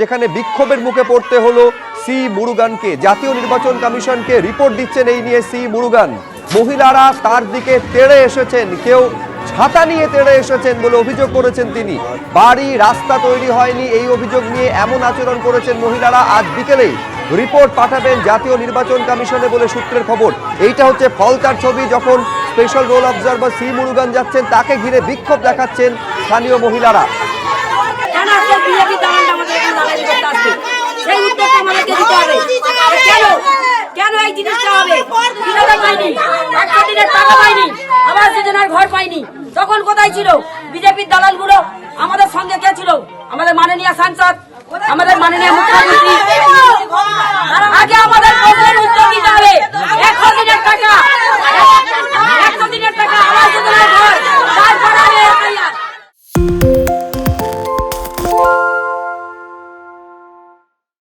যেখানে বিক্ষোভের মুখে পড়তে হলো সি মুরুগানকে। জাতীয় নির্বাচন কমিশনকে রিপোর্ট দিচ্ছেন এই নিয়ে সি মুরুগান। মহিলারা তার দিকে তেড়ে এসেছেন, কেউ ছাতা নিয়ে তেড়ে এসেছেন বলে অভিযোগ করেছেন তিনি। বাড়ি, রাস্তা তৈরি হয়নি এই অভিযোগ নিয়ে এমন আচরণ করেছেন মহিলারা আজ বিকেলেই। রিপোর্ট পাঠাবেন জাতীয় নির্বাচন কমিশনে বলে সূত্রের খবর। এইটা হচ্ছে ফলতার ছবি যখন special roll observer C Murugan যাচ্ছেন, তাকে ঘিরে বিক্ষোভ দেখাচ্ছেন স্থানীয় মহিলারা। এই জিনিসটা হবে? পাইনি? একটা দিনের টাকা পাইনি। আবার যোজনার ঘর পাইনি। তখন কোথায় ছিল বিজেপির দালালগুলো আমাদের সঙ্গে কে ছিল আমাদের মাননীয় সাংসদ আমাদের মাননীয় মুখ্যমন্ত্রী আগে আমাদের